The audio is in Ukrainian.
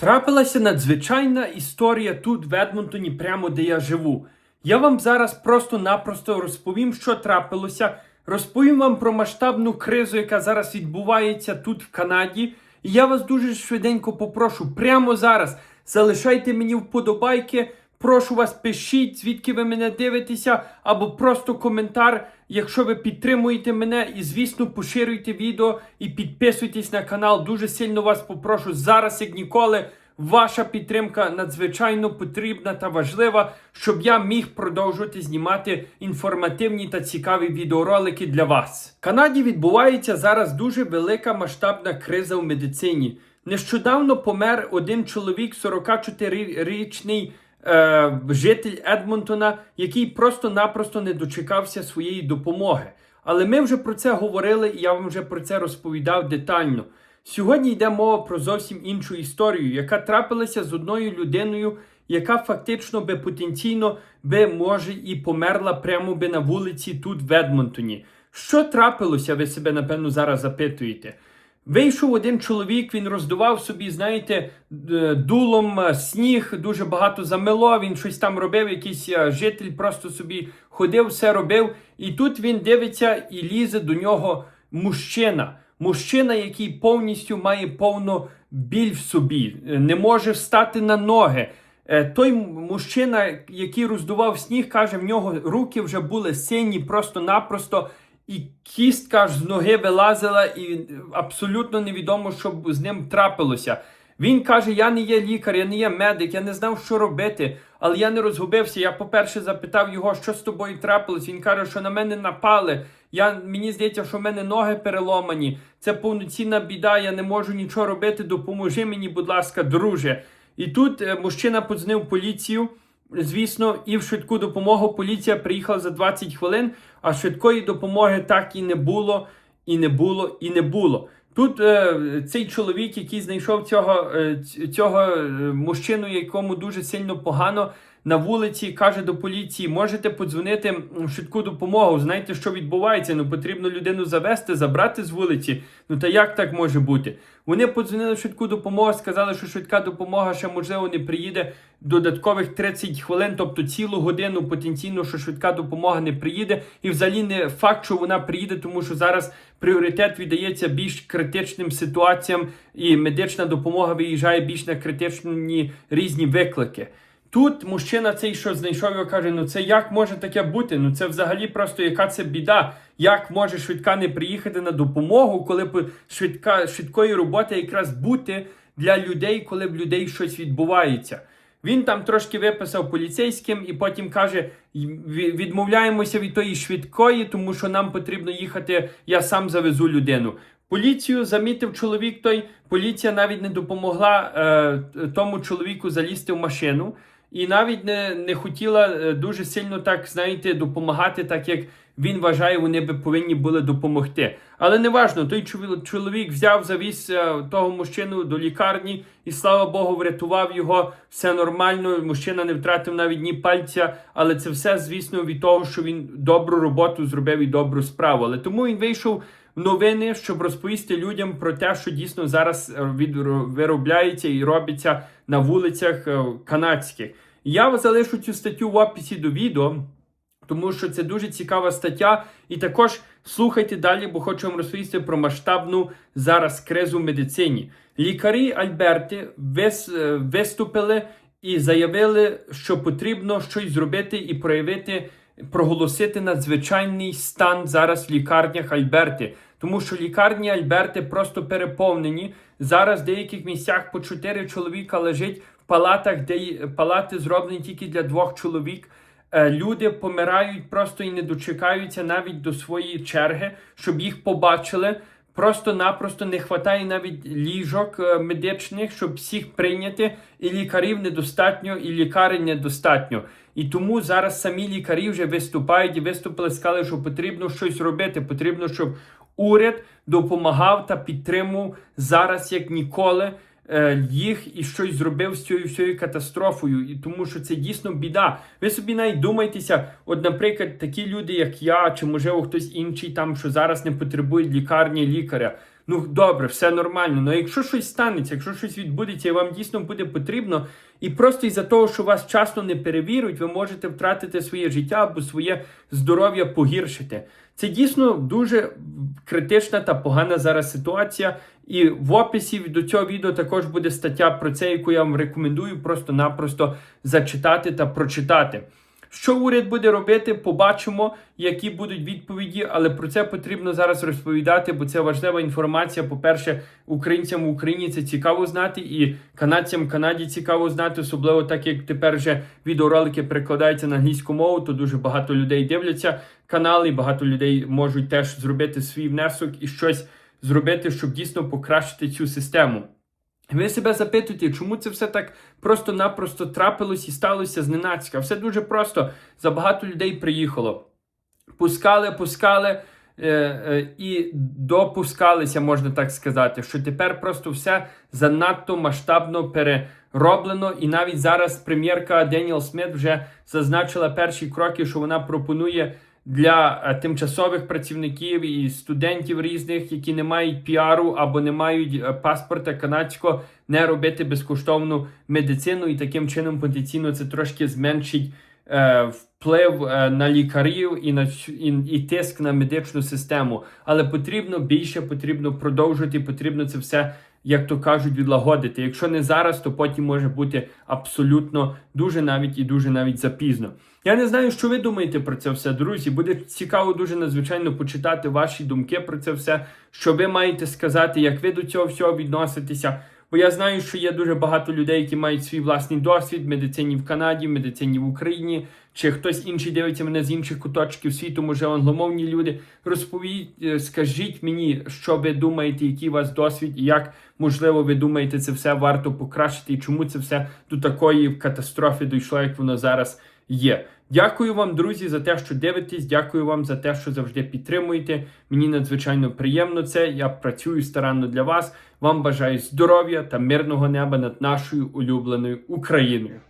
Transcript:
Трапилася надзвичайна історія тут, в Едмонтоні, прямо де я живу. Я вам зараз просто-напросто розповім, що трапилося. Розповім вам про масштабну кризу, яка зараз відбувається тут, в Канаді. І я вас дуже швиденько попрошу, прямо зараз залишайте мені вподобайки. Прошу вас, пишіть, звідки ви мене дивитеся, або просто коментар, якщо ви підтримуєте мене. І, звісно, поширюйте відео і підписуйтесь на канал. Дуже сильно вас попрошу зараз, як ніколи. Ваша підтримка надзвичайно потрібна та важлива, щоб я міг продовжувати знімати інформативні та цікаві відеоролики для вас. В Канаді відбувається зараз дуже велика масштабна криза в медицині. Нещодавно помер один чоловік, 44-річний е, житель Едмонтона, який просто-напросто не дочекався своєї допомоги. Але ми вже про це говорили, і я вам вже про це розповідав детально. Сьогодні йде мова про зовсім іншу історію, яка трапилася з одною людиною, яка фактично би потенційно би може і померла прямо би на вулиці тут в Едмонтоні. Що трапилося, ви себе напевно зараз запитуєте? Вийшов один чоловік, він роздував собі, знаєте, дулом е, сніг, дуже багато замело, він щось там робив, якийсь е, житель просто собі ходив, все робив. І тут він дивиться і лізе до нього мужчина. Мужчина, який повністю має повну біль в собі, е, не може встати на ноги. Е, Той мужчина, який роздував сніг, каже, в нього руки вже були сині просто-напросто, і кістка аж з ноги вилазила, і абсолютно невідомо, що з ним трапилося. Він каже: Я не є лікар, я не є медик, я не знав, що робити, але я не розгубився. Я, по-перше, запитав його, що з тобою трапилось. Він каже, що на мене напали. Я, мені здається, що в мене ноги переломані. Це повноцінна біда, я не можу нічого робити. Допоможи мені, будь ласка, друже. І тут е, мужчина подзвонив поліцію. Звісно, і в швидку допомогу поліція приїхала за 20 хвилин, а швидкої допомоги так і не було, і не було, і не було. Тут е, цей чоловік, який знайшов цього, е, цього е, мужчину, якому дуже сильно погано на вулиці, каже до поліції: можете подзвонити в швидку допомогу. Знаєте, що відбувається? Ну потрібно людину завести, забрати з вулиці. Ну та як так може бути? Вони подзвонили в швидку допомогу, сказали, що швидка допомога ще можливо не приїде додаткових 30 хвилин, тобто цілу годину потенційно, що швидка допомога не приїде. І взагалі не факт, що вона приїде, тому що зараз пріоритет віддається більш критичним ситуаціям, і медична допомога виїжджає більш на критичні різні виклики. Тут мужчина цей, що знайшов його, каже: ну це як може таке бути? Ну це взагалі просто яка це біда. Як може швидка не приїхати на допомогу, коли б швидка швидкої роботи якраз бути для людей, коли в людей щось відбувається. Він там трошки виписав поліцейським і потім каже: відмовляємося від тої швидкої, тому що нам потрібно їхати. Я сам завезу людину. Поліцію замітив чоловік той. Поліція навіть не допомогла е, тому чоловіку залізти в машину. І навіть не, не хотіла е, дуже сильно так, знаєте, допомагати, так як він вважає, вони би повинні були допомогти. Але не важно, той чолові- чоловік взяв, завіз е, того мужчину до лікарні, і слава Богу, врятував його. Все нормально. Мужчина не втратив навіть ні пальця, але це все, звісно, від того, що він добру роботу зробив і добру справу. Але тому він вийшов новини, щоб розповісти людям про те, що дійсно зараз е, виробляється і робиться на вулицях е, канадських. Я залишу цю статтю в описі до відео, тому що це дуже цікава стаття. І також слухайте далі, бо хочу вам розповісти про масштабну зараз кризу в медицині. Лікарі Альберти е, виступили і заявили, що потрібно щось зробити і проявити, проголосити надзвичайний стан зараз в лікарнях Альберти. Тому що лікарні Альберти просто переповнені. Зараз в деяких місцях по 4 чоловіка лежить в палатах, де палати зроблені тільки для двох чоловік. Е, Люди помирають просто і не дочекаються навіть до своєї черги, щоб їх побачили. Просто-напросто не вистачає навіть ліжок е, медичних, щоб всіх прийняти, і лікарів недостатньо, і лікарень недостатньо. І тому зараз самі лікарі вже виступають і виступили, сказали, що потрібно щось робити. Потрібно, щоб уряд допомагав та підтримував зараз як ніколи їх і щось зробив з цією всією катастрофою, і тому що це дійсно біда. Ви собі навіть думайтеся, от, наприклад, такі люди, як я, чи можливо хтось інший, там що зараз не потребують лікарні лікаря. Ну добре, все нормально. Ну якщо щось станеться, якщо щось відбудеться, і вам дійсно буде потрібно, і просто із-за того, що вас часно не перевірюють, ви можете втратити своє життя або своє здоров'я погіршити. Це дійсно дуже критична та погана зараз ситуація. І в описі до цього відео також буде стаття про це, яку я вам рекомендую просто-напросто зачитати та прочитати. Що уряд буде робити, побачимо, які будуть відповіді, але про це потрібно зараз розповідати, бо це важлива інформація. По-перше, українцям в Україні це цікаво знати, і канадцям в Канаді цікаво знати, особливо так як тепер вже відеоролики перекладаються на англійську мову, то дуже багато людей дивляться канали, багато людей можуть теж зробити свій внесок і щось зробити, щоб дійсно покращити цю систему. Ви себе запитуєте, чому це все так просто-напросто трапилось і сталося зненацька? Все дуже просто. Забагато людей приїхало. Пускали, пускали е, е, і допускалися, можна так сказати, що тепер просто все занадто масштабно перероблено. І навіть зараз прем'єрка Деніел Сміт вже зазначила перші кроки, що вона пропонує для е, тимчасових працівників і студентів різних, які не мають піару або не мають е, паспорта канадського, не робити безкоштовну медицину, і таким чином потенційно це трошки зменшить е, вплив е, на лікарів і на і, і тиск на медичну систему. Але потрібно більше, потрібно продовжувати, потрібно це все. Як то кажуть, відлагодити. Якщо не зараз, то потім може бути абсолютно дуже навіть і дуже навіть запізно. Я не знаю, що ви думаєте про це все, друзі. Буде цікаво дуже надзвичайно почитати ваші думки про це все, що ви маєте сказати, як ви до цього всього відноситеся. Бо я знаю, що є дуже багато людей, які мають свій власний досвід в медицині в Канаді, в медицині в Україні, чи хтось інший дивиться мене з інших куточків світу, може англомовні люди. Розповідь, е, скажіть мені, що ви думаєте, який у вас досвід, і як можливо ви думаєте, це все варто покращити, і чому це все до такої катастрофи дійшло, як воно зараз є. Дякую вам, друзі, за те, що дивитесь. Дякую вам за те, що завжди підтримуєте. Мені надзвичайно приємно це. Я працюю старанно для вас. Вам бажаю здоров'я та мирного неба над нашою улюбленою Україною.